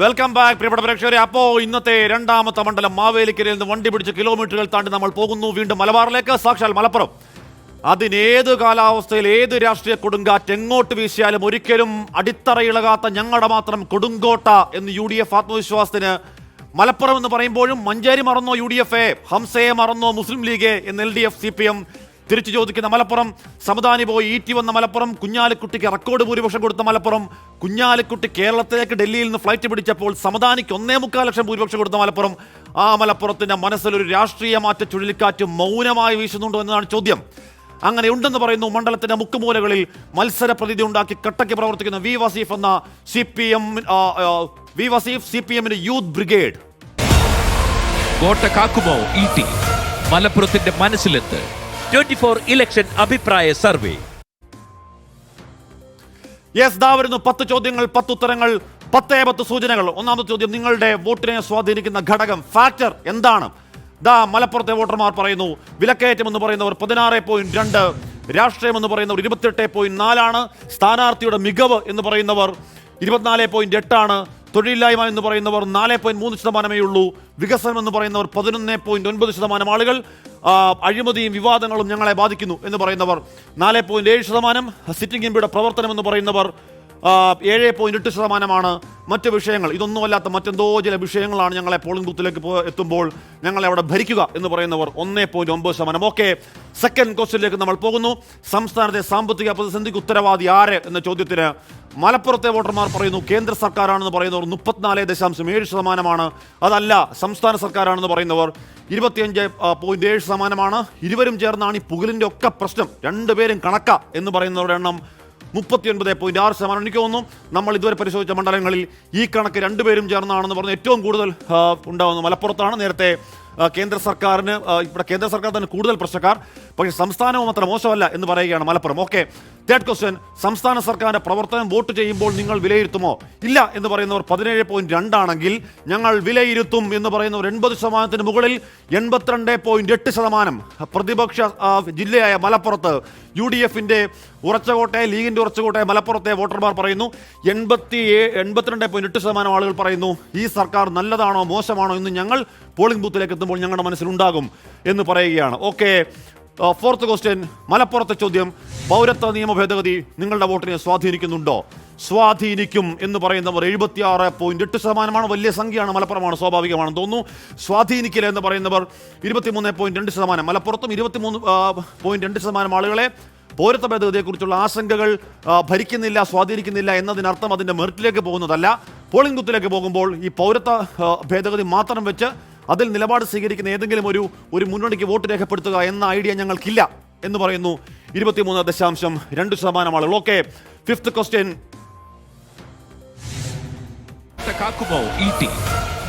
Welcome back പ്രിയപ്പെട്ട പ്രേക്ഷകരെ. അപ്പോ ഇന്നത്തെ രണ്ടാമത്തെ മണ്ഡലം മാവേലിക്കരയിൽ നിന്ന് വണ്ടി പിടിച്ച് കിലോമീറ്ററുകൾ താണ്ടി നമ്മൾ പോകുന്നു. വീണ്ടും മലബാറിലേക്ക്. സാക്ഷാൽ മലപ്പുറം. അതിനേത് കാലാവസ്ഥയിൽ ഏത് രാഷ്ട്രീയ കൊടുങ്കാറ്റ് എങ്ങോട്ട് വീശിയാലും ഒരിക്കലും അടിത്തറയിളകാത്ത ഞങ്ങളുടെ മാത്രം കൊടുങ്കോട്ട എന്ന് യു ഡി എഫ് ആത്മവിശ്വാസത്തിന് മലപ്പുറം എന്ന് പറയുമ്പോഴും മഞ്ചേരി മറന്നോ യു ഡി എഫ് എ ഹംസയെ മറന്നോ മുസ്ലിം ലീഗ് എന്ന് L D F C P M തിരിച്ചു ചോദിക്കുന്ന മലപ്പുറം. സമദാനി പോയി ഈറ്റി വന്ന മലപ്പുറം. കുഞ്ഞാലിക്കുട്ടിക്ക് റെക്കോർഡ് ഭൂരിപക്ഷം കൊടുത്ത മലപ്പുറം. കുഞ്ഞാലിക്കുട്ടി കേരളത്തിലേക്ക് ഡൽഹിയിൽ നിന്ന് ഫ്ലൈറ്റ് പിടിച്ചപ്പോൾ സമദാനിക്ക് ഒന്നേ മുക്കാൽ ലക്ഷം ഭൂരിപക്ഷം കൊടുത്ത മലപ്പുറം. ആ മലപ്പുറത്തിന്റെ മനസ്സിലൊരു രാഷ്ട്രീയ മാറ്റ ചുഴലിക്കാറ്റ് മൗനമായി വീശുന്നുണ്ടോ എന്നതാണ് ചോദ്യം. അങ്ങനെ ഉണ്ടെന്ന് പറയുന്നു മണ്ഡലത്തിന്റെ മുക്കുമൂലകളിൽ മത്സര പ്രതീതി ഉണ്ടാക്കി കട്ടയ്ക്ക് പ്രവർത്തിക്കുന്ന വി വസീഫ് എന്ന C P M V Vaseef C P എമ്മിന്റെ യൂത്ത് ബ്രിഗേഡ്. കോട്ട കാക്കുമോ ടി മലപ്പുറത്തിന്റെ മനസ്സിലെത്ത്. ട്വന്റി ഫോർ ഇലക്ഷൻ അഭിപ്രായ സർവേ. യെസ് ദാ വരുന്നു പത്ത് ചോദ്യങ്ങൾ പത്ത് ഉത്തരങ്ങൾ പത്തേ പത്ത് സൂചനകൾ. ഒന്നാമത്തെ ചോദ്യം നിങ്ങളുടെ വോട്ടിനെ സ്വാധീനിക്കുന്ന ഘടകം ഫാക്ടർ എന്താണ്? ദാ മലപ്പുറത്തെ വോട്ടർമാർ പറയുന്നു വിലക്കയറ്റം എന്ന് പറയുന്നവർ പതിനാറ് പോയിന്റ് രണ്ട് രാഷ്ട്രീയം എന്ന് പറയുന്നവർ ഇരുപത്തിയെട്ട് പോയിന്റ് നാലാണ് സ്ഥാനാർത്ഥിയുടെ മികവ് എന്ന് പറയുന്നവർ ഇരുപത്തിനാല് പോയിന്റ് എട്ടാണ് തൊഴിലില്ലായ്മ എന്ന് പറയുന്നവർ നാല് പോയിന്റ് മൂന്ന് ശതമാനമേ ഉള്ളൂ. വികസനം എന്ന് പറയുന്നവർ പതിനൊന്ന് പോയിന്റ് ഒൻപത് ശതമാനം ആളുകൾ അഴിമതിയും വിവാദങ്ങളും ഞങ്ങളെ ബാധിക്കുന്നു എന്ന് പറയുന്നവർ നാല് പോയിന്റ് ഏഴ് ശതമാനം. സിറ്റിംഗ് എംപിയുടെ പ്രവർത്തനം എന്ന് പറയുന്നവർ ഏഴ് പോയിന്റ് എട്ട് ശതമാനമാണ് മറ്റ് വിഷയങ്ങൾ. ഇതൊന്നുമല്ലാത്ത മറ്റെന്തോ ചില വിഷയങ്ങളാണ് ഞങ്ങളെ പോളിംഗ് ബൂത്തിലേക്ക് എത്തുമ്പോൾ ഞങ്ങളെ അവിടെ ഭരിക്കുക എന്ന് പറയുന്നവർ ഒന്നേ പോയിന്റ് ഒമ്പത് ശതമാനം. ഓക്കെ സെക്കൻഡ് ക്വസ്റ്റ്യനിലേക്ക് നമ്മൾ പോകുന്നു. സംസ്ഥാനത്തെ സാമ്പത്തിക പ്രതിസന്ധിക്ക് ഉത്തരവാദി ആര് എന്ന ചോദ്യത്തിന് മലപ്പുറത്തെ വോട്ടർമാർ പറയുന്നു കേന്ദ്ര സർക്കാരാണെന്ന് പറയുന്നവർ മുപ്പത്തിനാല് ദശാംശം ഏഴ് ശതമാനമാണ്. അതല്ല സംസ്ഥാന സർക്കാരാണെന്ന് പറയുന്നവർ ഇരുപത്തിയഞ്ച് പോയിന്റ് ഏഴ് ശതമാനമാണ്. ഇരുവരും ചേർന്നാണ് ഈ പുകലിന്റെ ഒക്കെ പ്രശ്നം. രണ്ടുപേരും കണക്ക എന്ന് പറയുന്നവരുടെ എണ്ണം മുപ്പത്തിയൊൻപത് പോയിന്റ് ആറ് ശതമാനം. എനിക്ക് തോന്നുന്നു നമ്മൾ ഇതുവരെ പരിശോധിച്ച മണ്ഡലങ്ങളിൽ ഈ കണക്ക് രണ്ടുപേരും ചേർന്നാണെന്ന് പറഞ്ഞ് ഏറ്റവും കൂടുതൽ ഉണ്ടാകുന്നു മലപ്പുറത്താണ് നേരത്തെ കേന്ദ്ര സർക്കാരിന് ഇവിടെ കേന്ദ്ര സർക്കാർ തന്നെ കൂടുതൽ പ്രശ്നക്കാർ. പക്ഷേ സംസ്ഥാനവും അത്ര മോശമല്ല എന്ന് പറയുകയാണ് മലപ്പുറം. ഓക്കെ. തേർഡ് ക്വസ്റ്റ്യൻ സംസ്ഥാന സർക്കാരിന്റെ പ്രവർത്തനം വോട്ട് ചെയ്യുമ്പോൾ നിങ്ങൾ വിലയിരുത്തുമോ? ഇല്ല എന്ന് പറയുന്നവർ പതിനേഴ് പോയിന്റ് രണ്ടാണെങ്കിൽ ഞങ്ങൾ വിലയിരുത്തും എന്ന് പറയുന്നവർ എൺപത് ശതമാനത്തിന് മുകളിൽ എൺപത്തിരണ്ട് പോയിന്റ് എട്ട് ശതമാനം. പ്രതിപക്ഷ ജില്ലയായ മലപ്പുറത്ത് യു ഡി എഫിന്റെ ഉറച്ചകോട്ടെ ലീഗിന്റെ ഉറച്ചകോട്ടെ മലപ്പുറത്തെ വോട്ടർമാർ പറയുന്നു എൺപത്തി എൺപത്തിരണ്ട് പോയിന്റ് എട്ട് ശതമാനം ആളുകൾ പറയുന്നു ഈ സർക്കാർ നല്ലതാണോ മോശമാണോ എന്ന് ഞങ്ങൾ പോളിംഗ് ബൂത്തിലേക്ക് എത്തുമ്പോൾ ഞങ്ങളുടെ മനസ്സിലുണ്ടാകും എന്ന് പറയുകയാണ്. ഓക്കെ ഫോർത്ത് ക്വസ്റ്റ്യൻ മലപ്പുറത്തെ ചോദ്യം പൗരത്വ നിയമ ഭേദഗതി നിങ്ങളുടെ വോട്ടിനെ സ്വാധീനിക്കുന്നുണ്ടോ? സ്വാധീനിക്കും എന്ന് പറയുന്നവർ എഴുപത്തിയാറ് പോയിന്റ് എട്ട് ശതമാനമാണ്. വലിയ സംഖ്യയാണ് മലപ്പുറമാണ് സ്വാഭാവികമാണെന്ന് തോന്നുന്നു. സ്വാധീനിക്കില്ല എന്ന് പറയുന്നവർ ഇരുപത്തിമൂന്ന് പോയിന്റ് രണ്ട് ശതമാനം. മലപ്പുറത്തും ഇരുപത്തിമൂന്ന് പോയിന്റ് രണ്ട് ശതമാനം ആളുകളെ പൗരത്വ ഭേദഗതിയെക്കുറിച്ചുള്ള ആശങ്കകൾ ഭരിക്കുന്നില്ല സ്വാധീനിക്കുന്നില്ല എന്നതിനർത്ഥം അതിന്റെ മെറിറ്റിലേക്ക് പോകുന്നതല്ല. പോളിംഗ് ബൂത്തിലേക്ക് പോകുമ്പോൾ ഈ പൗരത്വ ഭേദഗതി മാത്രം വെച്ച് അതിൽ നിലപാട് സ്വീകരിക്കുന്ന ഏതെങ്കിലും ഒരു ഒരു മുന്നണിക്ക് വോട്ട് രേഖപ്പെടുത്തുക എന്ന ഐഡിയ ഞങ്ങൾക്കില്ല എന്ന് പറയുന്നു. ഇരുപത്തിമൂന്ന് ദശാംശം രണ്ട് ശതമാനം ആളുകൾ. ഓക്കെ ഫിഫ്ത്ത് ക്വസ്റ്റ്യൻ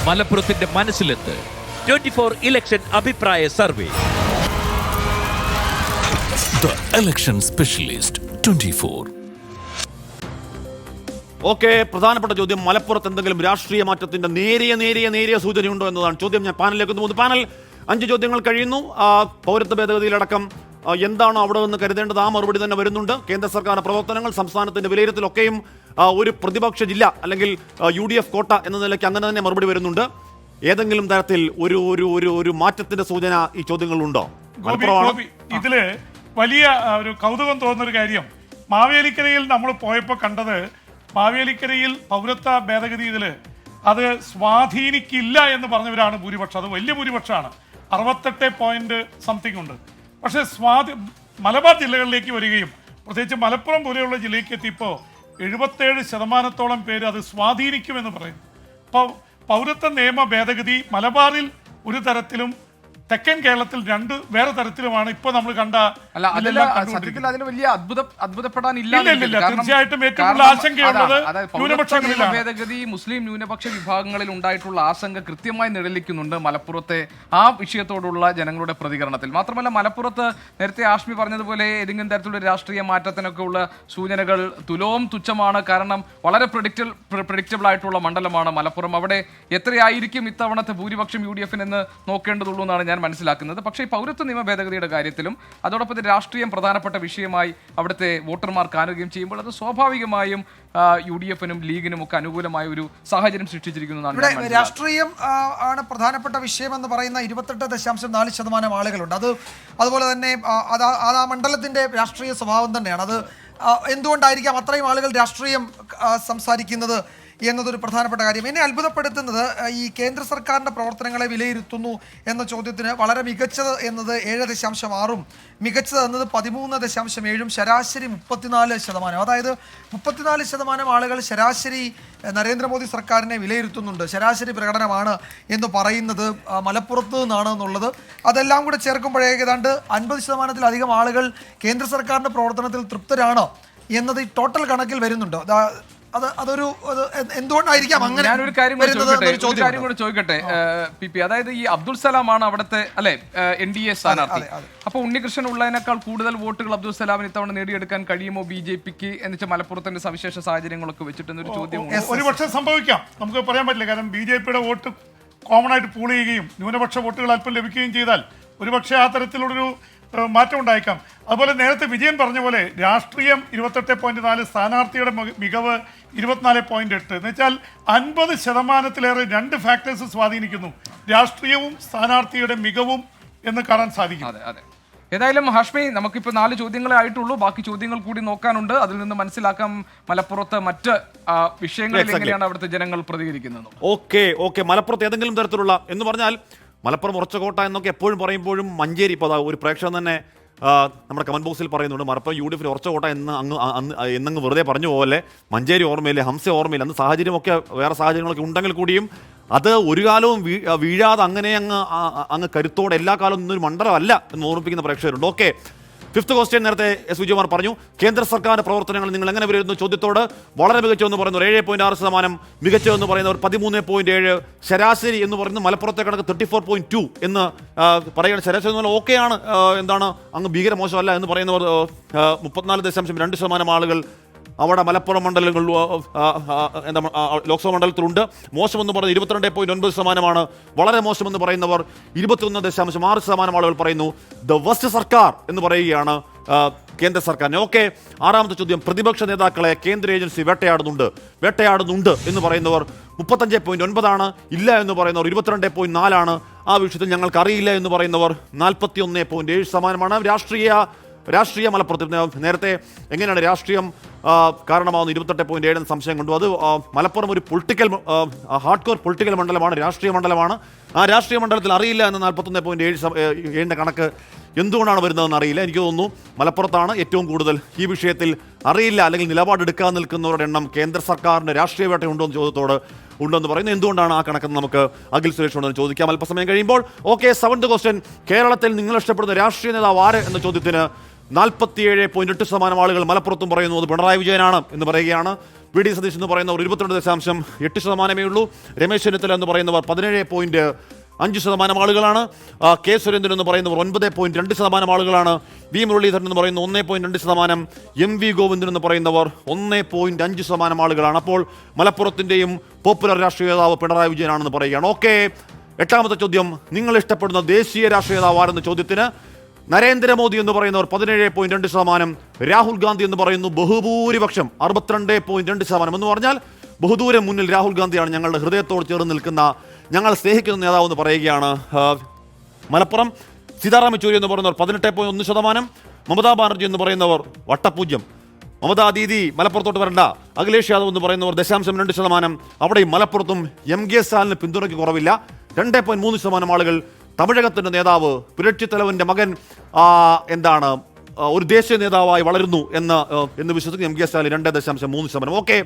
മലപ്പുറത്തിന്റെ മനസ്സിലെത്ത് ട്വന്റി ഫോർ ഇലക്ഷൻ അഭിപ്രായ survey. The Election Specialist 24. Okay പ്രധാനപ്പെട്ട ചോദ്യം മലപ്പുറത്ത് എന്തെങ്കിലും രാഷ്ട്രീയ മാറ്റത്തിന്റെ നേരിയ നേരിയ നേരിയ സൂചനയുണ്ടോ എന്നതാണ്. ചോദ്യം ഞാൻ പാനലിലേക്ക് മൂന്ന് പാനൽ അഞ്ച് ചോദ്യങ്ങൾ കഴിയുന്നു. പൗരത്വ ഭേദഗതിയിലടക്കം എന്താണോ അവിടെ നിന്ന് കരുതേണ്ടത് ആ മറുപടി തന്നെ വരുന്നുണ്ട്. കേന്ദ്ര സർക്കാർ പ്രവർത്തനങ്ങൾ സംസ്ഥാനത്തിന്റെ വിലയിരുത്തലൊക്കെയും ഒരു പ്രതിപക്ഷ ജില്ല അല്ലെങ്കിൽ യു ഡി എഫ് കോട്ട എന്ന നിലയ്ക്ക് അങ്ങനെ തന്നെ മറുപടി വരുന്നുണ്ട്. ഏതെങ്കിലും തരത്തിൽ ഒരു ഒരു ഒരു ഒരു മാറ്റത്തിന്റെ സൂചന ഈ ചോദ്യങ്ങളിലുണ്ടോ? ഇതിൽ വലിയ ഒരു കൗതുകം തോന്നുന്ന ഒരു കാര്യം. മാവേലിക്കരയിൽ നമ്മൾ പോയപ്പോൾ കണ്ടത് മാവേലിക്കരയിൽ പൗരത്വ ഭേദഗതി ഇതിൽ അത് സ്വാധീനിക്കില്ല എന്ന് പറഞ്ഞവരാണ് ഭൂരിപക്ഷം. അത് വലിയ ഭൂരിപക്ഷമാണ്. അറുപത്തെട്ട് പോയിന്റ് സംതിങ് ഉണ്ട്. പക്ഷേ സ്വാധി മലബാർ ജില്ലകളിലേക്ക് വരികയും പ്രത്യേകിച്ച് മലപ്പുറം പോലെയുള്ള ജില്ലയ്ക്ക് എത്തിയപ്പോൾ എഴുപത്തേഴ് ശതമാനത്തോളം പേര് അത് സ്വാധീനിക്കുമെന്ന് പറയുന്നു. അപ്പോൾ പൗരത്വ നിയമ ഭേദഗതി മലബാറിൽ ഒരു തരത്തിലും തെക്കൻ കേരളത്തിൽ രണ്ട് വേറെ തരത്തിലുമാണ് ഇപ്പൊ നമ്മൾ കണ്ട അല്ല അതിൽ സത്യത്തിൽ അതിന് വലിയ അത്ഭുത അത്ഭുതപ്പെടാനില്ല. തീർച്ചയായിട്ടും ഏറ്റവും ആശങ്കയുള്ളത് ന്യൂനപക്ഷങ്ങളിലാണ്. ഭേദഗതി മുസ്ലിം ന്യൂനപക്ഷ വിഭാഗങ്ങളിൽ ഉണ്ടായിട്ടുള്ള ആശങ്ക കൃത്യമായി നിഴലിക്കുന്നുണ്ട് മലപ്പുറത്തെ ആ വിഷയത്തോടുള്ള ജനങ്ങളുടെ പ്രതികരണത്തിൽ. മാത്രമല്ല മലപ്പുറത്ത് നേരത്തെ ആഷ്മി പറഞ്ഞതുപോലെ ഏതെങ്കിലും തരത്തിലുള്ള രാഷ്ട്രീയ മാറ്റത്തിനൊക്കെ ഉള്ള സൂചനകൾ തുലോം തുച്ഛമാണ്. കാരണം വളരെ പ്രഡിക്റ്റൽ പ്രഡിക്റ്റബിൾ ആയിട്ടുള്ള മണ്ഡലമാണ് മലപ്പുറം. അവിടെ എത്രയായിരിക്കും ഇത്തവണത്തെ ഭൂരിപക്ഷം യു ഡി എഫിനെന്ന് നോക്കേണ്ടതുള്ളൂ എന്നാണ് ഞാൻ ഞാൻ മനസ്സിലാക്കുന്നത്. പക്ഷേ ഈ പൗരത്വ നിയമ ഭേദഗതിയുടെ കാര്യത്തിലും അതോടൊപ്പം രാഷ്ട്രീയം പ്രധാനപ്പെട്ട വിഷയമായി അവിടുത്തെ വോട്ടർമാർ കാണുകയും ചെയ്യുമ്പോൾ അത് സ്വാഭാവികമായും യു ഡി എഫിനും ലീഗിനും ഒക്കെ അനുകൂലമായ ഒരു സാഹചര്യം സൃഷ്ടിച്ചിരിക്കുന്നു. രാഷ്ട്രീയം ആണ് പ്രധാനപ്പെട്ട വിഷയം എന്ന് പറയുന്ന ഇരുപത്തെട്ട് ദശാംശം നാല് ശതമാനം ആളുകളുണ്ട്. അത് അതുപോലെ തന്നെ അത് ആ- മണ്ഡലത്തിന്റെ രാഷ്ട്രീയ സ്വഭാവം തന്നെയാണ്. അത് എന്തുകൊണ്ടായിരിക്കാം അത്രയും ആളുകൾ രാഷ്ട്രീയം സംസാരിക്കുന്നത് എന്നതൊരു പ്രധാനപ്പെട്ട കാര്യം. എന്നെ അത്ഭുതപ്പെടുത്തുന്നത് ഈ കേന്ദ്ര സർക്കാരിന്റെ പ്രവർത്തനങ്ങളെ വിലയിരുത്തുന്നു എന്ന ചോദ്യത്തിന് വളരെ മികച്ചത് എന്നത് ഏഴ് ദശാംശം ആറും മികച്ചത് എന്നത് പതിമൂന്ന് ദശാംശം ഏഴും ശരാശരി മുപ്പത്തിനാല് ശതമാനം. അതായത് മുപ്പത്തിനാല് ശതമാനം ആളുകൾ ശരാശരി നരേന്ദ്രമോദി സർക്കാരിനെ വിലയിരുത്തുന്നുണ്ട്. ശരാശരി പ്രകടനമാണ് എന്ന് പറയുന്നത് മലപ്പുറത്ത് നിന്നാണ് എന്നുള്ളത്. അതെല്ലാം കൂടെ ചേർക്കുമ്പോഴേ ഏതാണ്ട് അൻപത് ശതമാനത്തിലധികം ആളുകൾ കേന്ദ്ര സർക്കാരിന്റെ പ്രവർത്തനത്തിൽ തൃപ്തരാണ് എന്നത് ഈ ടോട്ടൽ കണക്കിൽ വരുന്നുണ്ട്. അതാ- അത് അതൊരു എന്തുകൊണ്ടായിരിക്കാം അങ്ങനെ ഞാനൊരു കാര്യം കൂടി ചോദിക്കട്ടെ? ഒരു കാര്യം കൂടി ചോദിക്കട്ടെ പി പി. അതായത് ഈ അബ്ദുൾ ആണ് അവിടുത്തെ അല്ലെ എൻ ഡി എ സ്ഥാനാർത്ഥി. അപ്പൊ ഉണ്ണികൃഷ്ണൻ ഉള്ളതിനേക്കാൾ കൂടുതൽ വോട്ടുകൾ അബ്ദുൾ സലാമിന് ഇത്തവണ നേടിയെടുക്കാൻ കഴിയുമോ ബി ജെ പിക്ക് എന്ന് വെച്ചാൽ മലപ്പുറത്തിന്റെ സവിശേഷ സാഹചര്യങ്ങളൊക്കെ ചോദ്യം ഒരു പക്ഷേ സംഭവിക്കാം. നമുക്ക് പറയാൻ പറ്റില്ല. കാരണം ബി ജെ പിയുടെ വോട്ട് കോമൺ ആയിട്ട് പൂൾ ചെയ്യുകയും ന്യൂനപക്ഷ വോട്ടുകൾ അല്പം ലഭിക്കുകയും ചെയ്താൽ ഒരുപക്ഷെ ആ തരത്തിലുള്ളൊരു ഏഹ്, മാറ്റം ഉണ്ടായേക്കാം. അതുപോലെ നേരത്തെ വിജയൻ പറഞ്ഞ പോലെ രാഷ്ട്രീയം ഇരുപത്തെട്ട് പോയിന്റ് നാല് സ്ഥാനാർത്ഥിയുടെ മികവ് ഇരുപത്തിനാല് പോയിന്റ് എട്ട്. എന്ന് വെച്ചാൽ അൻപത് ശതമാനത്തിലേറെ രണ്ട് ഫാക്ടേഴ്സ് സ്വാധീനിക്കുന്നു. രാഷ്ട്രീയവും സ്ഥാനാർത്ഥിയുടെ മികവും എന്ന് കാണാൻ സാധിക്കും. അതെ അതെ. ഏതായാലും ഹാഷ്മി നമുക്കിപ്പോൾ നാല് ചോദ്യങ്ങളെ ആയിട്ടുള്ളൂ. ബാക്കി ചോദ്യങ്ങൾ കൂടി നോക്കാനുണ്ട്. അതിൽ നിന്ന് മനസ്സിലാക്കാം മലപ്പുറത്ത് മറ്റ് വിഷയങ്ങളിൽ എങ്ങനെയാണ് അവിടുത്തെ ജനങ്ങൾ പ്രതികരിക്കുന്നത്. ഓക്കെ ഓക്കെ മലപ്പുറത്ത് ഏതെങ്കിലും തരത്തിലുള്ള എന്ന് പറഞ്ഞാൽ മലപ്പുറം ഉറച്ചകോട്ട എന്നൊക്കെ എപ്പോഴും പറയുമ്പോഴും മഞ്ചേരി ഇപ്പോൾ ഒരു പ്രേക്ഷകൻ തന്നെ നമ്മുടെ കമന്റ് ബോക്സിൽ പറയുന്നുണ്ട് മലപ്പുറം യു ഡി എഫിൽ ഉറച്ചകോട്ട എന്ന് അങ്ങ് എന്നങ്ങ് വെറുതെ പറഞ്ഞു പോലെ മഞ്ചേരി ഓർമ്മയില്ല ഹംസ ഓർമ്മയില്ല അന്ന് സാഹചര്യമൊക്കെ വേറെ സാഹചര്യങ്ങളൊക്കെ ഉണ്ടെങ്കിൽ കൂടിയും അത് ഒരു കാലവും വീഴാതെ അങ്ങനെ അങ്ങ് അങ്ങ് കരുത്തോടെ എല്ലാ കാലവും നിന്നൊരു മണ്ഡലമല്ല എന്ന് ഓർമ്മിപ്പിക്കുന്ന പ്രേക്ഷകരുണ്ട്. ഓക്കെ ഫിഫ്ത്ത് ക്വസ്റ്റ്യൻ നേരത്തെ എസ് വിജയകുമാർ പറഞ്ഞു. കേന്ദ്ര സർക്കാരിന്റെ പ്രവർത്തനങ്ങൾ നിങ്ങൾ എങ്ങനെ വരുന്നു ചോദ്യത്തോട് വളരെ മികച്ചതെന്ന് പറയുന്നു. ഏഴ് പോയിന്റ് ആറ് ശതമാനം മികച്ചതെന്ന് പറയുന്നവർ പതിമൂന്ന് പോയിന്റ് ഏഴ് ശരാശരി എന്ന് പറയുന്നത് മലപ്പുറത്തെ കണക്ക് തേർട്ടി ഫോർ പോയിന്റ് ടു എന്ന് പറയുന്നത് പറയുന്ന ശരാശരി എന്ന് പറഞ്ഞാൽ ഓക്കെയാണ് എന്താണ്? അങ്ങ് ഭീകര മോശമല്ല എന്ന് പറയുന്നവർ മുപ്പത്തിനാല് ദശാംശം രണ്ട് ശതമാനം ആളുകൾ അവിടെ മലപ്പുറം ആ, എന്താ ലോക്സഭാ മണ്ഡലത്തിലുണ്ട്. മോശമെന്ന് പറയുന്നത് ഇരുപത്തിരണ്ട് പോയിന്റ് ഒൻപത് ശതമാനമാണ്. വളരെ മോശമെന്ന് പറയുന്നവർ ഇരുപത്തിയൊന്ന് ദശാംശം ആറ് ശതമാനം ആളുകൾ പറയുന്നു ദ വെസ്റ്റ് സർക്കാർ എന്ന് പറയുകയാണ് കേന്ദ്ര സർക്കാരിനെ ഓക്കെ ആറാമത്തെ ചോദ്യം. പ്രതിപക്ഷ നേതാക്കളെ കേന്ദ്ര ഏജൻസി വേട്ടയാടുന്നുണ്ട്. വേട്ടയാടുന്നുണ്ട് എന്ന് പറയുന്നവർ മുപ്പത്തഞ്ച് പോയിന്റ് ഒൻപതാണ്. ഇല്ല എന്ന് പറയുന്നവർ ഇരുപത്തിരണ്ട് പോയിന്റ് നാലാണ്. ആ വിഷയത്തിൽ ഞങ്ങൾക്ക് അറിയില്ല എന്ന് പറയുന്നവർ നാൽപ്പത്തി ഒന്ന് പോയിന്റ് ഏഴ് ശതമാനമാണ്. രാഷ്ട്രീയ രാഷ്ട്രീയ മലപ്പുറത്ത് നേരത്തെ എങ്ങനെയാണ് രാഷ്ട്രീയം കാരണമാവുന്ന ഇരുപത്തെട്ട് പോയിന്റ് ഏഴ് സംശയം കൊണ്ടു. അത് മലപ്പുറം ഒരു പൊളിറ്റിക്കൽ ഹാർഡ് കോർ പൊളിറ്റിക്കൽ മണ്ഡലമാണ് രാഷ്ട്രീയ മണ്ഡലമാണ്. ആ രാഷ്ട്രീയ മണ്ഡലത്തിൽ അറിയില്ല എന്ന നാൽപ്പത്തൊന്ന് പോയിന്റ് ഏഴ് ഏഴിന്റെ കണക്ക് എന്തുകൊണ്ടാണ് വരുന്നതെന്ന് അറിയില്ല. എനിക്ക് തോന്നുന്നു മലപ്പുറത്താണ് ഏറ്റവും കൂടുതൽ ഈ വിഷയത്തിൽ അറിയില്ല അല്ലെങ്കിൽ നിലപാടെടുക്കാൻ നിൽക്കുന്നവരുടെ എണ്ണം കേന്ദ്ര സർക്കാരിന്റെ രാഷ്ട്രീയ വേട്ട ഉണ്ടോ എന്ന് ചോദ്യത്തോട് ഉണ്ടെന്ന് പറയുന്നത് എന്തുകൊണ്ടാണ് ആ കണക്കെന്ന് നമുക്ക് അഖിൽ സുരേഷ് ഉണ്ടെന്ന് ചോദിക്കാം. അല്പസമയം കഴിയുമ്പോൾ ഓക്കെ സെവൻത് ക്വസ്റ്റ്യൻ കേരളത്തിൽ നിങ്ങൾ ഇഷ്ടപ്പെടുന്ന രാഷ്ട്രീയ നേതാവ് ആര് എന്ന ചോദ്യത്തിന് നാൽപ്പത്തിയേഴ് പോയിന്റ് എട്ട് ശതമാനം ആളുകൾ മലപ്പുറത്തും പറയുന്നു അത് പിണറായി വിജയനാണ് എന്ന് പറയുകയാണ്. വി ഡി സതീഷ് എന്ന് പറയുന്നവർ ഇരുപത്തിരണ്ട് ദശാംശം എട്ട് ശതമാനമേ ഉള്ളൂ. രമേശ് ചെന്നിത്തല എന്ന് പറയുന്നവർ പതിനേഴ് പോയിന്റ് അഞ്ച് ശതമാനം ആളുകളാണ്. കെ സുരേന്ദ്രൻ എന്ന് പറയുന്നവർ ഒൻപത് പോയിന്റ് രണ്ട് ശതമാനം ആളുകളാണ്. വി മുരളീധരൻ എന്ന് പറയുന്ന ഒന്നേ പോയിന്റ് രണ്ട് ശതമാനം. എം വി ഗോവിന്ദൻ എന്ന് പറയുന്നവർ ഒന്നേ പോയിന്റ് അഞ്ച് ശതമാനം ആളുകളാണ്. അപ്പോൾ മലപ്പുറത്തിന്റെയും പോപ്പുലർ രാഷ്ട്രീയ നേതാവ് പിണറായി വിജയനാണെന്ന് പറയുകയാണ്. ഓക്കെ എട്ടാമത്തെ ചോദ്യം. നിങ്ങൾ ഇഷ്ടപ്പെടുന്ന ദേശീയ രാഷ്ട്രീയ നേതാവ് ആരെന്ന ചോദ്യത്തിന് നരേന്ദ്രമോദി എന്ന് പറയുന്നവർ പതിനേഴ് പോയിന്റ് രണ്ട് ശതമാനം രാഹുൽ ഗാന്ധി എന്ന് പറയുന്നു ബഹുഭൂരിപക്ഷം അറുപത്തിരണ്ട് പോയിന്റ് രണ്ട് ശതമാനം എന്ന് പറഞ്ഞാൽ ബഹുദൂരം മുന്നിൽ രാഹുൽ ഗാന്ധിയാണ് ഞങ്ങളുടെ ഹൃദയത്തോട് ചേർന്ന് നിൽക്കുന്ന ഞങ്ങൾ സ്നേഹിക്കുന്ന നേതാവ് എന്ന് പറയുകയാണ് മലപ്പുറം സീതാറാം യെച്ചൂരി എന്ന് പറയുന്നവർ പതിനെട്ട് പോയിന്റ് ഒന്ന് ശതമാനം മമതാ ബാനർജി എന്ന് പറയുന്നവർ വട്ടപൂജ്യം മമതാ ദീദി മലപ്പുറത്തോട്ട് വരണ്ട അഖിലേഷ് യാദവ് എന്ന് പറയുന്നവർ ദശാംശം രണ്ട് ശതമാനം അവിടെയും മലപ്പുറത്തും എം കെ സ്റ്റാലിന് പിന്തുണയ്ക്ക് കുറവില്ല രണ്ട് പോയിന്റ് മൂന്ന് ശതമാനം ആളുകൾ തമിഴകത്തിന്റെ നേതാവ് പുരക്ഷിത്തലവന്റെ മകൻ എന്താണ് ഒരു ദേശീയ നേതാവായി വളരുന്നു എന്ന് എന്ന് വിശ്വസിക്കുന്ന. എം കെ സ്റ്റാലിൻ രണ്ട് ദശാംശം മൂന്ന് ശതമാനം. ഓക്കെ.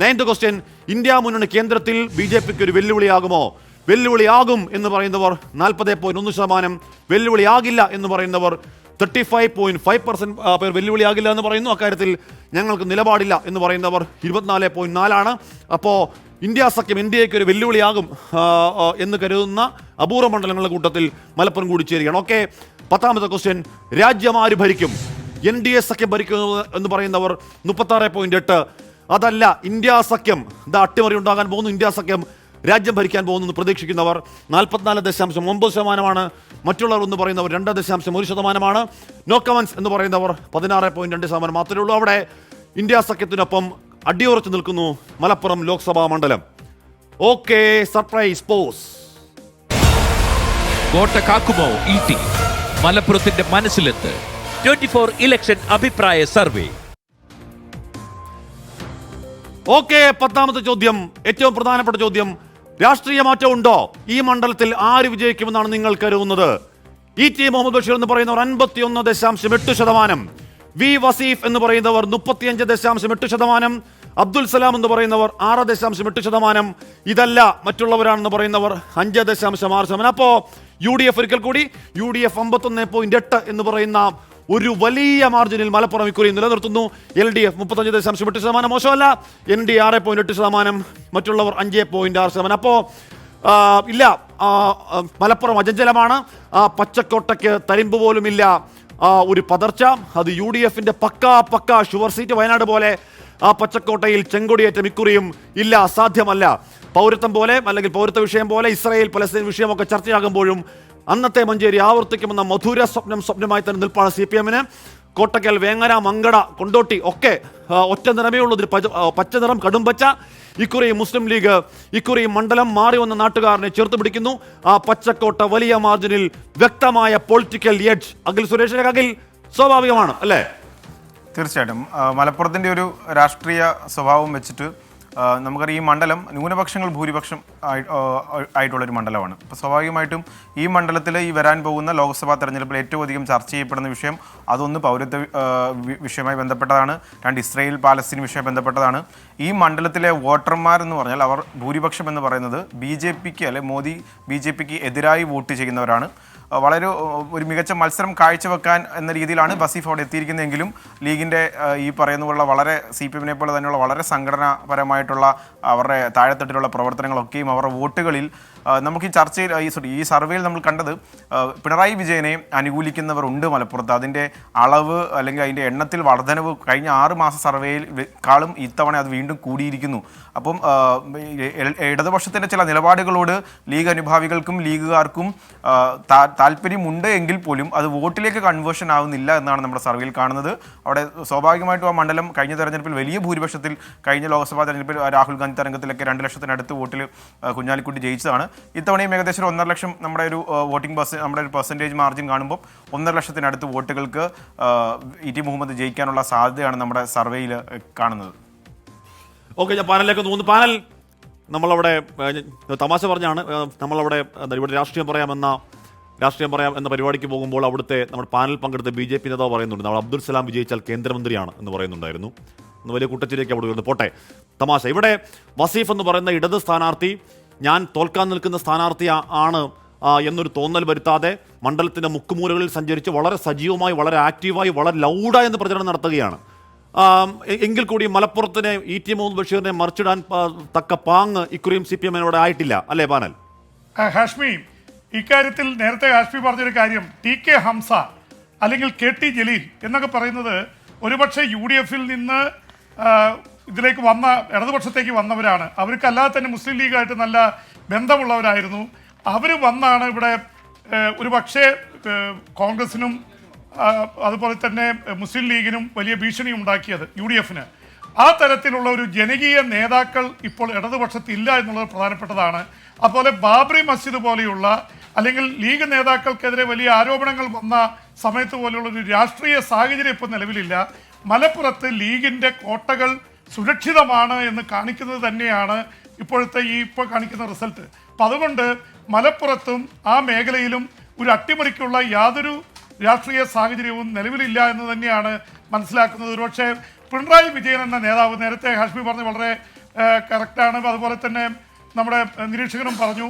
നയൻത് ക്വസ്റ്റ്യൻ ഇന്ത്യ മുന്നണി കേന്ദ്രത്തിൽ ബി ജെ പിക്ക് ഒരു വെല്ലുവിളിയാകുമോ? വെല്ലുവിളിയാകും എന്ന് പറയുന്നവർ നാൽപ്പത് പോയിന്റ് ഒന്ന് ശതമാനം. വെല്ലുവിളിയാകില്ല എന്ന് പറയുന്നവർ thirty five point five percent പേർ വെല്ലുവിളിയാകില്ല എന്ന് പറയുന്നു. അക്കാര്യത്തിൽ ഞങ്ങൾക്ക് നിലപാടില്ല എന്ന് പറയുന്നവർ ഇരുപത്തിനാല് പോയിന്റ് നാലാണ്. അപ്പോൾ ഇന്ത്യ സഖ്യം ഇന്ത്യയ്ക്ക് ഒരു വെല്ലുവിളിയാകും എന്ന് കരുതുന്ന അപൂർവ മണ്ഡലങ്ങളുടെ കൂട്ടത്തിൽ മലപ്പുറം കൂടി ചേരുകയാണ്. ഓക്കെ പത്താമത്തെ ക്വസ്റ്റ്യൻ രാജ്യം ആര് ഭരിക്കും? എൻ ഡി എ സഖ്യം ഭരിക്കുന്നു എന്ന് പറയുന്നവർ മുപ്പത്താറ് പോയിന്റ് എട്ട്. അതല്ല ഇന്ത്യ സഖ്യം. ഇത് അട്ടിമറി ഉണ്ടാകാൻ പോകുന്നു ഇന്ത്യ സഖ്യം. രാജ്യം ഭരിക്കാൻ പോകുന്നു പ്രതീക്ഷിക്കുന്നവർ നാൽപ്പത്തിനാല് ദശാംശം ഒമ്പത് ശതമാനമാണ്. മറ്റുള്ളവർ എന്ന് പറയുന്നവർ രണ്ട് ദശാംശം ഒരു ശതമാനമാണ്. നോ കമൻസ് എന്ന് പറയുന്നവർ പതിനാറ് പോയിന്റ് രണ്ട് ശതമാനം മാത്രമേ ഉള്ളൂ അവിടെ. ഇന്ത്യ സഖ്യത്തിനൊപ്പം അടിയുറച്ചു നിൽക്കുന്നു മലപ്പുറം ലോക്സഭാ മണ്ഡലം. Okay surprise pause. കോട്ട കാക്കുമോ ഇ ടി മലപ്പുറത്തിന്റെ മനസ്സിലെത്ത് ട്വന്റി ഫോർ ഇലക്ഷൻ അഭിപ്രായ സർവേ. ഓക്കെ പത്താമത്തെ ചോദ്യം ഏറ്റവും പ്രധാനപ്പെട്ട ചോദ്യം രാഷ്ട്രീയ മാറ്റം ഉണ്ടോ? ഈ മണ്ഡലത്തിൽ ആര് വിജയിക്കുമെന്നാണ് നിങ്ങൾ കരുതുന്നത്? ഇ ടി മുഹമ്മദ് ബഷീർ എന്ന് പറയുന്നവർ അൻപത്തിയൊന്ന് ദശാംശം എട്ട് ശതമാനം. വി വസീഫ് എന്ന് പറയുന്നവർ മുപ്പത്തിയഞ്ച് ദശാംശം എട്ട് ശതമാനം അബ്ദുൽ സലാം എന്ന് പറയുന്നവർ ആറ് ദശാംശം എട്ട് ശതമാനം. ഇതല്ല മറ്റുള്ളവരാണെന്ന് പറയുന്നവർ അഞ്ച് ദശാംശം ആറ് ശതമാനം. അപ്പോ യു ഡി എഫ് ഒരിക്കൽ കൂടി യു ഡി എഫ് അമ്പത്തൊന്ന് പോയിന്റ് എട്ട് എന്ന് പറയുന്ന ഒരു വലിയ മാർജിനിൽ മലപ്പുറം ഇക്കുറി നിലനിർത്തുന്നു. എൽ ഡി എഫ് മുപ്പത്തഞ്ച് ദശാംശം എട്ട് ശതമാനം മോശമല്ല. എൻ ഡി ആറ് പോയിന്റ് എട്ട് ശതമാനം മറ്റുള്ളവർ അഞ്ച് പോയിന്റ് ആറ് ശതമാനം. അപ്പോൾ ഇല്ല മലപ്പുറം അജഞ്ചലമാണ് ആ പച്ചക്കോട്ടയ്ക്ക് തരിമ്പ് പോലുമില്ല. ആ, ഒരു പതർച്ച. അത് യു ഡി എഫിന്റെ പക്കാ പക്കാ ഷുവർ സീറ്റ് വയനാട് പോലെ ആ പച്ചക്കോട്ടയിൽ ചെങ്കൊടിയേറ്റം ഇക്കുറിയും ഇല്ല അസാധ്യമല്ല പൗരത്വം പോലെ അല്ലെങ്കിൽ പൗരത്വ വിഷയം പോലെ ഇസ്രായേൽ പലസ്തീൻ വിഷയമൊക്കെ ചർച്ചയാകുമ്പോഴും അന്നത്തെ മഞ്ചേരി ആവർത്തിക്കുമെന്ന മധുര സ്വപ്നം സ്വപ്നമായി തന്നെ നിൽപ്പാണ് സി പി എമ്മിന്. കോട്ടക്കൽ വേങ്ങര മങ്കട കൊണ്ടോട്ടി ഒക്കെ ഒറ്റ നിറമേ ഉള്ളൂ. ആ, പച്ച നിറം കടുംപച്ച. ഇക്കുറി മുസ്ലിം ലീഗ് ഇക്കുറി മണ്ഡലം മാറി വന്ന നാട്ടുകാരനെ ചേർത്ത് പിടിക്കുന്നു. ആ പച്ചക്കോട്ട വലിയ മാർജിനിൽ വ്യക്തമായ പൊളിറ്റിക്കൽ എഡ്ജ് അഖിൽ സുരേഷ് അഖിൽ സ്വാഭാവികമാണ് അല്ലേ? തീർച്ചയായിട്ടും. മലപ്പുറത്തിന്റെ ഒരു രാഷ്ട്രീയ സ്വഭാവം വെച്ചിട്ട് നമുക്കറിയാം ഈ മണ്ഡലം ന്യൂനപക്ഷങ്ങൾ ഭൂരിപക്ഷം ആയിട്ടുള്ളൊരു മണ്ഡലമാണ്. അപ്പോൾ സ്വാഭാവികമായിട്ടും ഈ മണ്ഡലത്തിൽ ഈ വരാൻ പോകുന്ന ലോക്സഭാ തെരഞ്ഞെടുപ്പിൽ ഏറ്റവും അധികം ചർച്ച ചെയ്യപ്പെടുന്ന വിഷയം അതൊന്ന് പൗരത്വ വിഷയമായി ബന്ധപ്പെട്ടതാണ്. രണ്ട് ഇസ്രയേൽ പാലസ്തീൻ വിഷയമായി ബന്ധപ്പെട്ടതാണ്. ഈ മണ്ഡലത്തിലെ വോട്ടർമാരെന്ന് പറഞ്ഞാൽ അവർ ഭൂരിപക്ഷം എന്ന് പറയുന്നത് ബി ജെ പിക്ക് അല്ലെ മോദി ബി ജെ പിക്ക് എതിരായി വോട്ട് ചെയ്യുന്നവരാണ്. വളരെ ഒരു മികച്ച മത്സരം കാഴ്ചവെക്കാൻ എന്ന രീതിയിലാണ് ബസീഫ് അവിടെ എത്തിയിരിക്കുന്നതെങ്കിലും ലീഗിന്റെ ഈ പറയുന്ന പോലുള്ള വളരെ സി പി എമ്മിനെ പോലെ തന്നെയുള്ള വളരെ സംഘടനാപരമായിട്ടുള്ള അവരുടെ താഴെത്തട്ടിലുള്ള പ്രവർത്തനങ്ങളൊക്കെയും അവരുടെ വോട്ടുകളിൽ നമുക്ക് ഈ ചർച്ചയിൽ ഈ സോറി ഈ സർവേയിൽ നമ്മൾ കണ്ടത് പിണറായി വിജയനെ അനുകൂലിക്കുന്നവർ ഉണ്ട് മലപ്പുറത്ത്. അതിന്റെ അളവ് അല്ലെങ്കിൽ അതിന്റെ എണ്ണത്തിൽ വർധനവ് കഴിഞ്ഞ ആറ് മാസ സർവേയിൽ കാളും ഇത്തവണ അത് വീണ്ടും കൂടിയിരിക്കുന്നു. അപ്പം ഇടതുപക്ഷത്തിന്റെ ചില നിലപാടുകളോട് ലീഗ് അനുഭാവികൾക്കും ലീഗുകാർക്കും താല്പര്യമുണ്ട് എങ്കിൽ പോലും അത് വോട്ടിലേക്ക് കൺവേർഷൻ ആവുന്നില്ല എന്നാണ് നമ്മുടെ സർവേയിൽ കാണുന്നത്. അവിടെ സ്വാഭാവികമായിട്ടും ആ മണ്ഡലം കഴിഞ്ഞ തെരഞ്ഞെടുപ്പിൽ വലിയ ഭൂരിപക്ഷത്തിൽ കഴിഞ്ഞ ലോക്സഭാ തെരഞ്ഞെടുപ്പിൽ രാഹുൽ ഗാന്ധി തരംഗത്തിലൊക്കെ രണ്ട് ലക്ഷത്തിനടുത്ത് വോട്ടിൽ കുഞ്ഞാലിക്കുട്ടി ജയിച്ചതാണ്. ഇത്തവണയും ഏകദേശം ഒന്നര ലക്ഷം നമ്മുടെ ഒരു വോട്ടിംഗ് പെർസെ നമ്മുടെ ഒരു പെർസെന്റേജ് മാർജിൻ കാണുമ്പോൾ ഒന്നര ലക്ഷത്തിനടുത്ത് വോട്ടുകൾക്ക് ഇ ടി മുഹമ്മദ് ജയിക്കാനുള്ള സാധ്യതയാണ് നമ്മുടെ സർവേയിൽ കാണുന്നത്. ഓക്കെ ഞാൻ പാനലിലേക്ക് തോന്നുന്നു പാനൽ നമ്മളവിടെ തമാശ പറഞ്ഞാണ് നമ്മളവിടെ ഇവിടെ രാഷ്ട്രീയം പറയാമെന്ന രാഷ്ട്രീയം പറയാം എന്ന പരിപാടിക്ക് പോകുമ്പോൾ അവിടുത്തെ നമ്മുടെ പാനൽ പങ്കെടുത്ത ബി ജെ പി നേതാവ് പറയുന്നുണ്ട്. നമ്മൾ അബ്ദുൽ സലാം വിജയിച്ചാൽ കേന്ദ്രമന്ത്രിയാണ് എന്ന് പറയുന്നുണ്ടായിരുന്നു. വലിയ കുട്ടച്ചിലേക്ക് അവിടെ പോട്ടെ തമാശ. ഇവിടെ വസീഫ് എന്ന് പറയുന്ന ഇടത് സ്ഥാനാർത്ഥി ഞാൻ തോൽക്കാൻ നിൽക്കുന്ന സ്ഥാനാർത്ഥി ആണ് എന്നൊരു തോന്നൽ വരുത്താതെ മണ്ഡലത്തിന്റെ മുക്കുമൂലകളിൽ സഞ്ചരിച്ച് വളരെ സജീവമായി വളരെ ആക്റ്റീവായി വളരെ ലൗഡായി എന്ന് പ്രചരണം നടത്തുകയാണ്. എങ്കിൽ കൂടി മലപ്പുറത്തിനെ ഇ ടി മുഹമ്മദ് ബഷീറിനെ മറിച്ചിടാൻ തക്ക പാങ് ഇക്കുറിയും സി പി എമ്മിനോട് ആയിട്ടില്ല അല്ലേ പാനൽ ഹാഷ്മി ഇക്കാര്യത്തിൽ നേരത്തെ ഹാഷ്മി പറഞ്ഞൊരു കാര്യം ടി കെ ഹംസ അല്ലെങ്കിൽ കെ ടി ജലീൽ എന്നൊക്കെ പറയുന്നത് ഒരുപക്ഷെ യു ഡി എഫിൽ നിന്ന് ഇതിലേക്ക് വന്ന ഇടതുപക്ഷത്തേക്ക് വന്നവരാണ്. അവർക്ക് അല്ലാതെ തന്നെ മുസ്ലിം ലീഗായിട്ട് നല്ല ബന്ധമുള്ളവരായിരുന്നു. അവർ വന്നാണ് ഇവിടെ ഒരു പക്ഷേ കോൺഗ്രസിനും അതുപോലെ തന്നെ മുസ്ലിം ലീഗിനും വലിയ ഭീഷണി ഉണ്ടാക്കിയത് യു ഡി എഫിന് ആ തരത്തിലുള്ള ഒരു ജനകീയ നേതാക്കൾ ഇപ്പോൾ ഇടതുപക്ഷത്തില്ല എന്നുള്ളത് പ്രധാനപ്പെട്ടതാണ്. അതുപോലെ ബാബറി മസ്ജിദ് പോലെയുള്ള അല്ലെങ്കിൽ ലീഗ് നേതാക്കൾക്കെതിരെ വലിയ ആരോപണങ്ങൾ വന്ന സമയത്ത് പോലെയുള്ള ഒരു രാഷ്ട്രീയ സാഹചര്യം ഇപ്പോൾ നിലവിലില്ല. മലപ്പുറത്ത് ലീഗിന്റെ കോട്ടകൾ സുരക്ഷിതമാണ് എന്ന് കാണിക്കുന്നത് തന്നെയാണ് ഇപ്പോഴത്തെ ഈ ഇപ്പോൾ കാണിക്കുന്ന റിസൾട്ട്. അപ്പം അതുകൊണ്ട് മലപ്പുറത്തും ആ മേഖലയിലും ഒരു അട്ടിമറിക്കുള്ള യാതൊരു രാഷ്ട്രീയ സാഹചര്യവും നിലവിലില്ല എന്ന് തന്നെയാണ് മനസ്സിലാക്കുന്നത്. ഒരുപക്ഷെ പിണറായി വിജയൻ എന്ന നേതാവ് നേരത്തെ ഹാഷ്മി പറഞ്ഞ് വളരെ കറക്റ്റാണ് അതുപോലെ തന്നെ നമ്മുടെ നിരീക്ഷകനും പറഞ്ഞു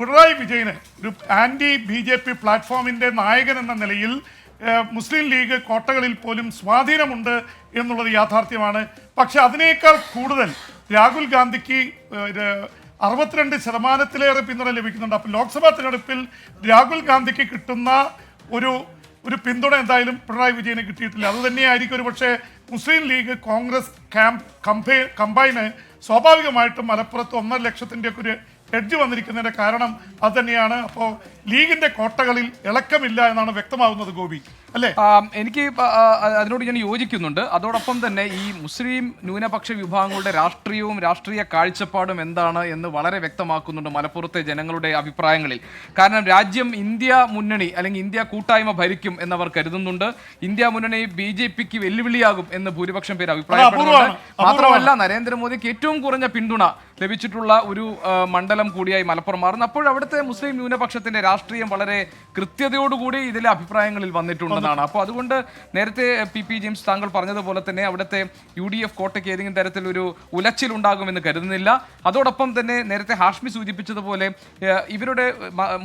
പിണറായി വിജയന് ഒരു ആന്റി ബി ജെ പി പ്ലാറ്റ്ഫോമിന്റെ നായകൻ എന്ന നിലയിൽ മുസ്ലിം ലീഗ് കോട്ടകളിൽ പോലും സ്വാധീനമുണ്ട് എന്നുള്ളത് യാഥാർത്ഥ്യമാണ്. പക്ഷെ അതിനേക്കാൾ കൂടുതൽ രാഹുൽ ഗാന്ധിക്ക് അറുപത്തിരണ്ട് ശതമാനത്തിലേറെ പിന്തുണ ലഭിക്കുന്നുണ്ട്. അപ്പോൾ ലോക്സഭാ തിരഞ്ഞെടുപ്പിൽ രാഹുൽ ഗാന്ധിക്ക് കിട്ടുന്ന ഒരു ഒരു പിന്തുണ എന്തായാലും പിണറായി വിജയന് കിട്ടിയിട്ടില്ല. അത് തന്നെയായിരിക്കും ഒരു പക്ഷേ മുസ്ലിം ലീഗ് കോൺഗ്രസ് ക്യാമ്പ് കമ്പൈ കമ്പൈന് സ്വാഭാവികമായിട്ടും മലപ്പുറത്ത് ഒന്നര ലക്ഷത്തിന്റെ ഒക്കെ ഒരു എഡ്ജ് വന്നിരിക്കുന്നതിന്റെ കാരണം അത് തന്നെയാണ്. അപ്പോൾ ലീഗിന്റെ കോട്ടകളിൽ ഇളക്കമില്ല എന്നാണ് വ്യക്തമാവുന്നത് ഗോപി. അല്ലേ? എനിക്ക് അതിനോട് ഞാൻ യോജിക്കുന്നുണ്ട്. അതോടൊപ്പം തന്നെ ഈ മുസ്ലിം ന്യൂനപക്ഷ വിഭാഗങ്ങളുടെ രാഷ്ട്രീയവും രാഷ്ട്രീയ കാഴ്ചപ്പാടും എന്താണ് എന്ന് വളരെ വ്യക്തമാക്കുന്നുണ്ട് മലപ്പുറത്തെ ജനങ്ങളുടെ അഭിപ്രായങ്ങളിൽ. കാരണം രാജ്യം ഇന്ത്യ മുന്നണി അല്ലെങ്കിൽ ഇന്ത്യ കൂട്ടായ്മ ഭരിക്കും എന്നവർ കരുതുന്നുണ്ട്. ഇന്ത്യ മുന്നണി ബി ജെ പിക്ക് വെല്ലുവിളിയാകും എന്ന് ഭൂരിപക്ഷം പേര് അഭിപ്രായപ്പെടുന്നുണ്ട്. മാത്രമല്ല നരേന്ദ്രമോദിക്ക് ഏറ്റവും കുറഞ്ഞ പിന്തുണ ലഭിച്ചിട്ടുള്ള ഒരു മണ്ഡലം കൂടിയായി മലപ്പുറം മാറുന്നു. അപ്പോൾ അവിടുത്തെ മുസ്ലിം ന്യൂനപക്ഷത്തിന്റെ രാഷ്ട്രീയം വളരെ കൃത്യതയോടുകൂടി ഇതിലെ അഭിപ്രായങ്ങളിൽ വന്നിട്ടുണ്ടെന്നാണ്. അപ്പോൾ അതുകൊണ്ട് നേരത്തെ പി പി ജെയിംസ് താങ്കൾ പറഞ്ഞതുപോലെ തന്നെ അവിടുത്തെ യു ഡി എഫ് കോട്ടയ്ക്ക് ഏതെങ്കിലും തരത്തിലൊരു ഉലച്ചിലുണ്ടാകുമെന്ന് കരുതുന്നില്ല. അതോടൊപ്പം തന്നെ നേരത്തെ ഹാഷ്മി സൂചിപ്പിച്ചതുപോലെ ഇവരുടെ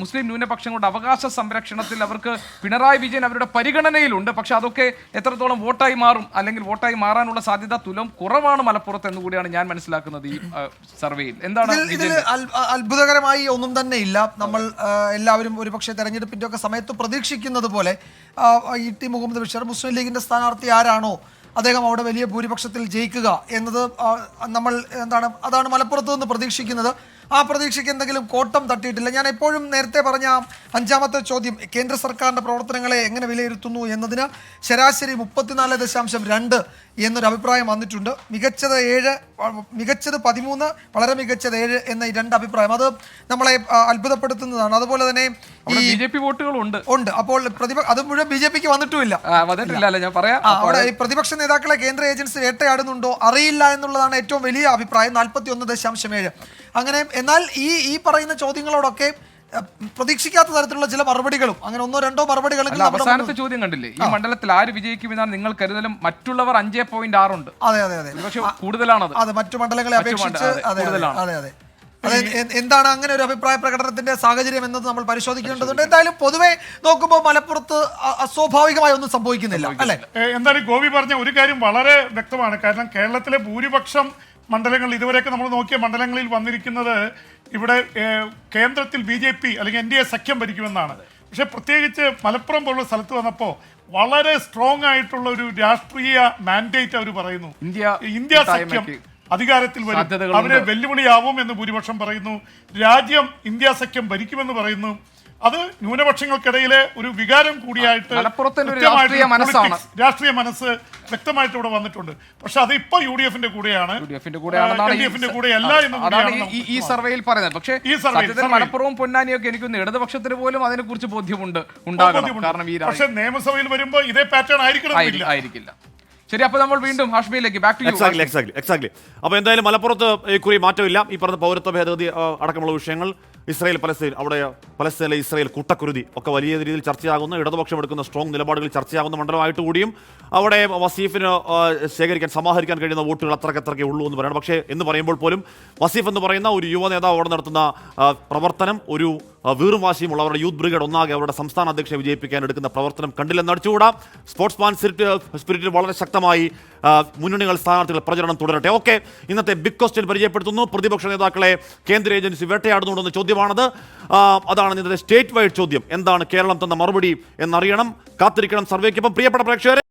മുസ്ലിം ന്യൂനപക്ഷങ്ങളുടെ അവകാശ സംരക്ഷണത്തിൽ അവർക്ക് പിണറായി വിജയൻ അവരുടെ പരിഗണനയിലുണ്ട്. പക്ഷെ അതൊക്കെ എത്രത്തോളം വോട്ടായി മാറും അല്ലെങ്കിൽ വോട്ടായി മാറാനുള്ള സാധ്യത തുലം കുറവാണ് മലപ്പുറത്ത് എന്ന് കൂടിയാണ് ഞാൻ മനസ്സിലാക്കുന്നത് ഈ സർവേയിൽ. എന്താണ് അത്ഭുതകരമായി ഒന്നും തന്നെ ഇല്ല. നമ്മൾ ആ, എല്ലാവരും ഒരുപക്ഷെ തെരഞ്ഞെടുപ്പിന്റെ ഒക്കെ സമയത്ത് പ്രതീക്ഷിക്കുന്നത് പോലെ ഇ ടി മുഹമ്മദ് ബഷീർ മുസ്ലിം ലീഗിന്റെ സ്ഥാനാർത്ഥി ആരാണോ അദ്ദേഹം അവിടെ വലിയ ഭൂരിപക്ഷത്തിൽ ജയിക്കുക എന്നത് നമ്മൾ എന്താണ് അതാണ് മലപ്പുറത്ത് നിന്ന് പ്രതീക്ഷിക്കുന്നത്. ആ പ്രതീക്ഷയ്ക്ക് എന്തെങ്കിലും കോട്ടം തട്ടിയിട്ടില്ല. ഞാൻ എപ്പോഴും നേരത്തെ പറഞ്ഞ അഞ്ചാമത്തെ ചോദ്യം കേന്ദ്ര സർക്കാരിന്റെ പ്രവർത്തനങ്ങളെ എങ്ങനെ വിലയിരുത്തുന്നു എന്നതിന് ശരാശരി മുപ്പത്തിനാല് ദശാംശം രണ്ട് എന്നൊരു അഭിപ്രായം വന്നിട്ടുണ്ട്. മികച്ചത് ഏഴ് മികച്ചത് പതിമൂന്ന് വളരെ മികച്ചത് ഏഴ് എന്ന രണ്ട് അഭിപ്രായം. അത് നമ്മളെ അത്ഭുതപ്പെടുത്തുന്നതാണ്. അതുപോലെ തന്നെ ബി ജെ പി വോട്ടുകളുണ്ട് ഉണ്ട്. അപ്പോൾ പ്രതിപ അത് മുഴുവൻ ബി ജെ പിക്ക് വന്നിട്ടുമില്ല. വന്നിട്ടില്ല ഞാൻ പറയാം. ആ, അവിടെ ഈ പ്രതിപക്ഷ നേതാക്കളെ കേന്ദ്ര ഏജൻസി വേട്ടയാടുന്നുണ്ടോ അറിയില്ല എന്നുള്ളതാണ് ഏറ്റവും വലിയ അഭിപ്രായം. നാൽപ്പത്തി ഒന്ന് ദശാംശം ഏഴ്. അങ്ങനെ എന്നാൽ ഈ ഈ പറയുന്ന ചോദ്യങ്ങളോടൊക്കെ പ്രതീക്ഷിക്കാത്ത തരത്തിലുള്ള ചില മറുപടികളും അങ്ങനെ ഒന്നോ രണ്ടോ മറുപടികളും അവസാനത്തെ ചോദ്യം കണ്ടില്ലേ? ഈ മണ്ഡലത്തിൽ ആര് വിജയിക്കും വിജയിക്കുമെന്നാണ് നിങ്ങൾ കരുതലും മറ്റുള്ളവർ അഞ്ചേ പോയിന്റ് ആറുണ്ട് അതെ അതെ അതെ. പക്ഷെ കൂടുതലാണത്. അതെ മറ്റു മണ്ഡലങ്ങളെ അപേക്ഷിച്ച് അതെ, അതെ അതെ എന്താണ് അങ്ങനെ ഒരു അഭിപ്രായ പ്രകടനത്തിന്റെ സാഹചര്യം എന്നത് നമ്മൾ പരിശോധിക്കേണ്ടതുണ്ട്. എന്തായാലും പൊതുവെ നോക്കുമ്പോൾ മലപ്പുറത്ത് അസ്വാഭാവികമായി ഒന്നും സംഭവിക്കുന്നില്ല അല്ലെ? എന്തായാലും ഗോപി പറഞ്ഞ ഒരു കാര്യം വളരെ വ്യക്തമാണ്. കാരണം കേരളത്തിലെ ഭൂരിപക്ഷം മണ്ഡലങ്ങൾ ഇതുവരെയൊക്കെ നമ്മൾ നോക്കിയ മണ്ഡലങ്ങളിൽ വന്നിരിക്കുന്നത് ഇവിടെ കേന്ദ്രത്തിൽ ബി ജെ പി അല്ലെങ്കിൽ എൻ ഡി എ സഖ്യം ഭരിക്കുമെന്നാണ്. പക്ഷേ പ്രത്യേകിച്ച് മലപ്പുറം പോലുള്ള സ്ഥലത്ത് വന്നപ്പോൾ വളരെ സ്ട്രോങ് ആയിട്ടുള്ള ഒരു രാഷ്ട്രീയ മാൻഡേറ്റ് അവർ പറയുന്നു. ഇന്ത്യ ഇന്ത്യ സഖ്യം അധികാരത്തിൽ വരും. അവരെ വെല്ലുവിളിയാവും എന്ന് ഭൂരിപക്ഷം പറയുന്നു. രാജ്യം ഇന്ത്യ സഖ്യം ഭരിക്കുമെന്ന് പറയുന്നു. അത് ന്യൂനപക്ഷങ്ങൾക്കിടയിലെ ഒരു വികാരം കൂടിയായിട്ട് രാഷ്ട്രീയ മനസ്സ് വ്യക്തമായിട്ട് ഇവിടെ വന്നിട്ടുണ്ട്. പക്ഷെ അത് ഇപ്പൊ യു ഡി എഫിന്റെ കൂടെയാണ് യു ഡി എഫിന്റെ കൂടെയാണെന്നാണ് എൽ ഈ കൂടെയല്ല എന്ന് ഈ- ഈ ഈ നമുക്ക് സർവേയിൽ പറയുന്നത്. പക്ഷേ ഈ സർവേ. മലപ്പുറവും പൊന്നാനിയൊക്കെ എനിക്കൊന്ന് ഇടതുപക്ഷത്തിന് പോലും അതിനെക്കുറിച്ച് ബോധ്യമുണ്ട് ഉണ്ടാകണം. ബോധ്യമുണ്ട്. കാരണം ഈ പക്ഷെ നിയമസഭയിൽ വരുമ്പോ ഇതേ പാറ്റേൺ ആയിരിക്കണം ആയിരിക്കില്ല. ശരി അപ്പൊ നമ്മൾ വീണ്ടും ഹാഷ്മിയിലേക്ക് back to exactly exactly exactly അപ്പോൾ എന്തായാലും മലപ്പുറത്ത് കുറി മാറ്റമില്ല. ഈ പറഞ്ഞ പൗരത്വ ഭേദഗതി അടക്കമുള്ള വിഷയങ്ങൾ ഇസ്രായേൽ പലസ്തീൻ അവിടെ പലസ്തീനിലെ ഇസ്രായേൽ കൂട്ടക്കുരുതി ഒക്കെ വലിയ രീതിയിൽ ചർച്ചയാകുന്ന. ഇടതുപക്ഷം എടുക്കുന്ന സ്ട്രോങ് നിലപാടുകൾ ചർച്ചയാകുന്ന മണ്ഡലമായിട്ട് കൂടിയും. അവിടെ വസീഫിന് ശേഖരിക്കാൻ സമാഹരിക്കാൻ കഴിയുന്ന വോട്ടുകൾ അത്രക്കത്രക്കേ ഉള്ളൂ എന്ന് പറയണം. പക്ഷേ എന്ന് പറയുമ്പോൾ പോലും വസീഫ് എന്ന് പറയുന്ന ഒരു യുവ നേതാവ് അവിടെ നടത്തുന്ന പ്രവർത്തനം ഒരു വീറും വാശിയുമുള്ള അവരുടെ യൂത്ത് ബ്രിഗേഡ് ഒന്നാകെ അവരുടെ സംസ്ഥാന അധ്യക്ഷനെ വിജയിപ്പിക്കാൻ എടുക്കുന്ന പ്രവർത്തനം കണ്ടില്ലെന്ന് അടിച്ചുകൂടാ. സ്പോർട്സ് മാൻ സ്പിരിറ്റ് സ്പിരിറ്റിൽ വളരെ ശക്തമായി മുന്നണികൾ സ്ഥാനാർത്ഥികൾ പ്രചരണം തുടരട്ടെ. ഓക്കെ ഇന്നത്തെ ബിഗ് ക്വസ്റ്റ്യൻ പരിചയപ്പെടുത്തുന്നു. പ്രതിപക്ഷ നേതാക്കളെ കേന്ദ്ര ഏജൻസി വേട്ടയാടുന്നുണ്ടെന്ന ചോദ്യമാണത്. അതാണ് ഇന്നത്തെ സ്റ്റേറ്റ് വൈഡ് ചോദ്യം. എന്താണ് കേരളം തന്ന മറുപടി എന്നറിയണം. കാത്തിരിക്കണം സർവേക്കൊപ്പം പ്രിയപ്പെട്ട പ്രേക്ഷകരെ